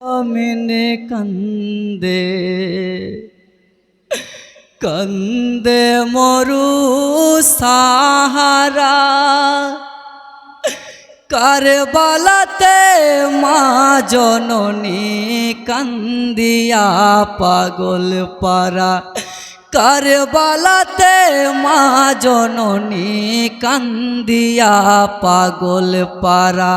মিনে কান্দে কান্দে মরু সাহারা। কারবালাতে মা জননী কান্দিয়া পাগল পারা কারবালাতে মা জননী কান্দিয়া পাগল পারা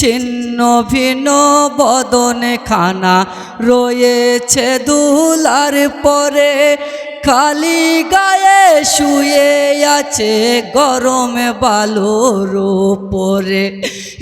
ছিন্ন ভিন্ন বদনে খানা রয়েছে দুলার পরে। খালি গায়ে শুয়ে আছে গরমে বালুর উপরে।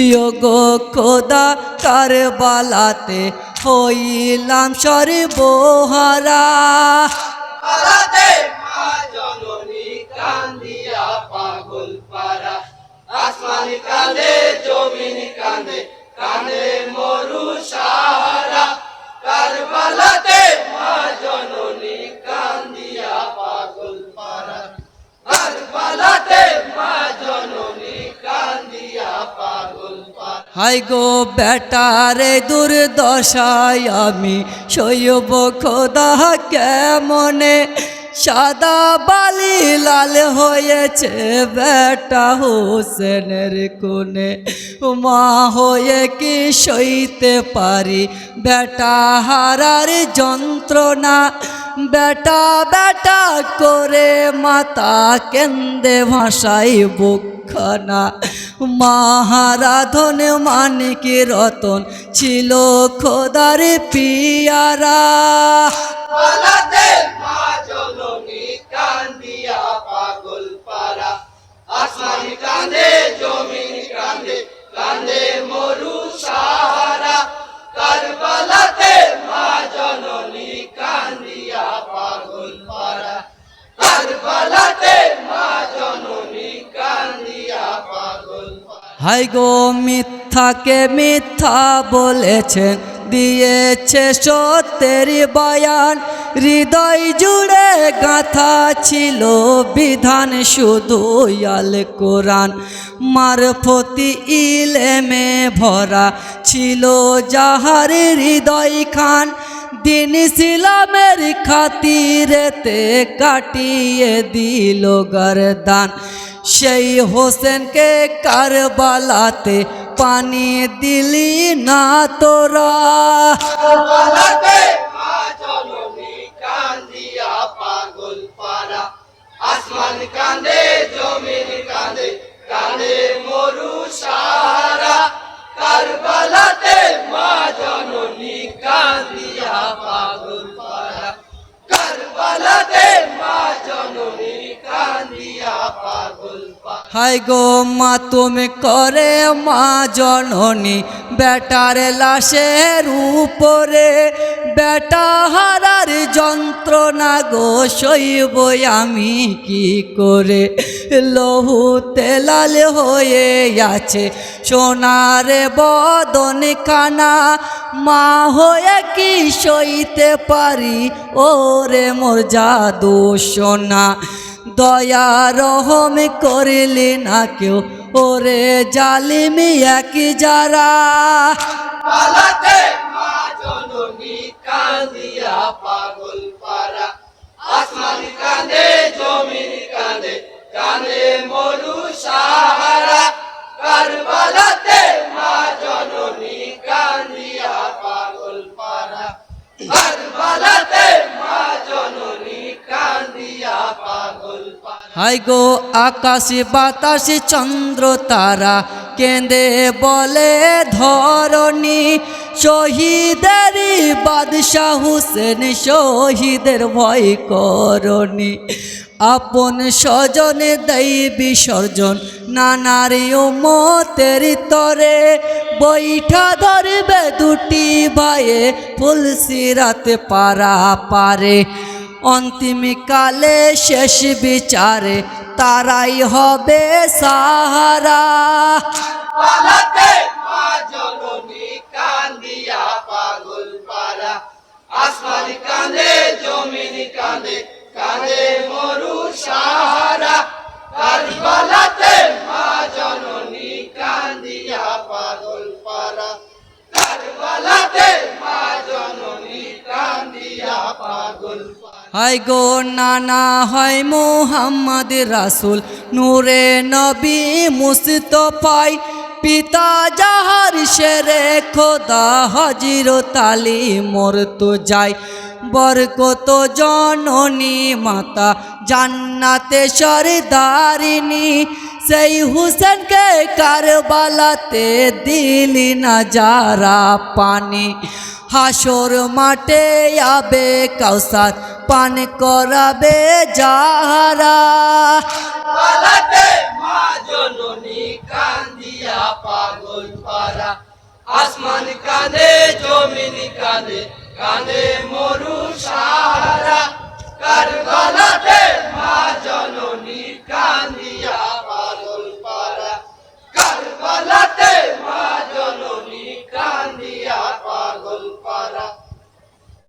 ইয়োগো খোদা কার বালাতে হইলাম সর্বহারা। পালাতে আসমানি কান্দে জমিন কান্দে মরু সাহারা। কারবালাতে মা জননী কান্দিয়া পাগল কারবালাতে মা জননী কান্দিয়া পাগল হাই গো বেটারে দুর্দশায় আমি শৈব খোদা কেমনে? সাদা বালি লাল হয়েছে বেটা হোসেনের কোণে। মা হয়ে কি সইতে পারি? বেটা হারার যন্ত্রণা। বেটা বেটা করে মাতা কেন্দে ভাষাই বুকখানা। মহারাধন মানিক রতন ছিল খোদার পিয়ারা। কান্দিয়া পাগল পারা কান্দে জমিন কান্দে কান্দে মরু সাহারা। কারবালাতে মা জননী কান্দিয়া পাগল পারা কারবালাতে মা জননী কান্দিয়া পাগল হাই গো মিথ্যাকে মিথ্যা বলেছেন, দিয়েছে সত্যের বয়ান, হৃদয় জুড়ে গাথা ছিল বিধান শুধু আল কোরআন। মারফতি ইলেমে ভরা ছিল যাহার হৃদয় খান। দিন সিলামের খাতিরেতে কাটিয়ে দিল গরদান। সেই হোসেনকে কারবালাতে পানি দিলি না তোরা। কান্দে জমিন কান্দে কান্দে মরু সাহারা। কারবালাতে মা জননী কান্দিয়া পাগল পারা কারবালাতে মা জননী কান্দিয়া পাগল হাই গো মা, তুমি করে মা জননী বেটার লাশের উপরে। বেটা হারার যন্ত্রণা গো সইব আমি কি করে? লহু তেলাল হয়ে আছে সোনারে বদন খানা। মা হয়ে কি সইতে পারি? ওরে মোর জাদু সোনা। দয়া রহম করিলি না কেউ? ওরে জালিমি এক যারা। পালাতে মা জননী পাগল পারা আসমান কান্দে জমিন কান্দে মরু সাহারা। কারবালাতে মা জননী কান্দিয়া পাগল পারা কারবালাতে মা জননী কান্দিয়া পাগল পারা হাই গো আকাশে বাতাসে চন্দ্র তারা, কেঁদে বলে ধরণী শহীদেরই বাদশাহ হুসেন, শহীদের ভয় করনি। আপন স্বজনে দেই বিসর্জন, নানারি মতের তরে বৈঠা ধরবে দুটি ভাইয়ে ফুলসিরাতে পারা পারে। অন্তিমকালে শেষ বিচারে তারাই হবে সাহারা। কান্দিয়া পাগল পারা আসমান মরু সাহারা। মা জননী কান্দিয়া পাগল পারা মা জননী কান্দিয়া পাগল হাই গো নানা, হয় মোহাম্মদ রাসুল, নূরে নবী মুস্তফাই পিতা যাহার শেরে খোদা হাজির, তালি মোর তো যাই। বরকত জননী মাতা, জান্নাতে সরদারিনী সেই হুসেনকে কারবালাতে দিলি না যারা পানি। হাসর মাঠে আবে কাউসার, পান করাবে যাহারা। পারা। আসমান কানে জমিন কানে কানে মরু সাহারা।